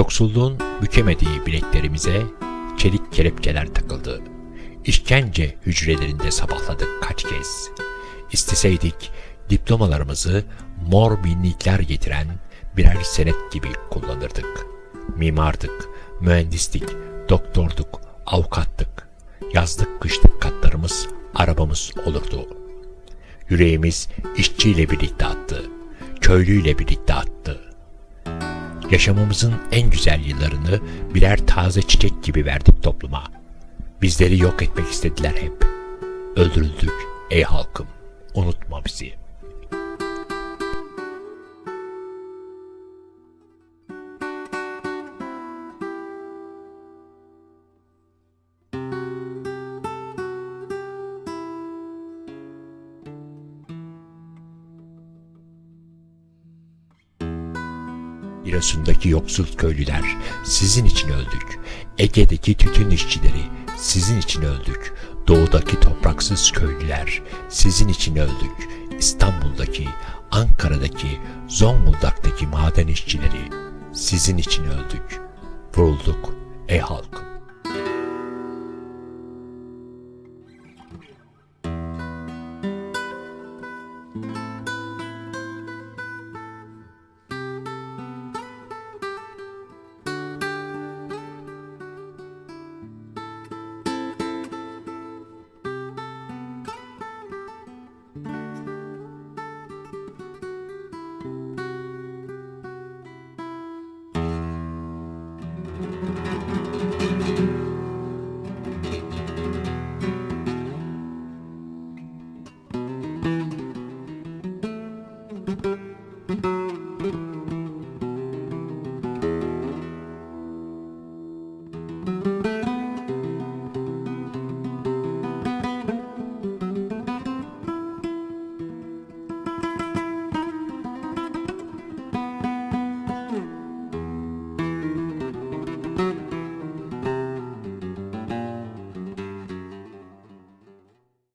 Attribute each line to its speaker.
Speaker 1: Yoksulluğun bükemediği bileklerimize çelik kelepçeler takıldı. İşkence hücrelerinde sabahladık kaç kez. İsteseydik diplomalarımızı mor binlikler getiren birer senet gibi kullanırdık. Mimardık, mühendislik, doktorduk, avukattık. Yazlık kışlık katlarımız arabamız olurdu. Yüreğimiz işçiyle birlikte attı, köylüyle birlikte attı. Yaşamımızın en güzel yıllarını birer taze çiçek gibi verdik topluma. Bizleri yok etmek istediler hep. Öldürüldük ey halkım, unutma bizi. Giresun'daki yoksul köylüler sizin için öldük. Ege'deki tütün işçileri sizin için öldük. Doğudaki topraksız köylüler sizin için öldük. İstanbul'daki, Ankara'daki, Zonguldak'taki maden işçileri sizin için öldük. Vurulduk ey halkım.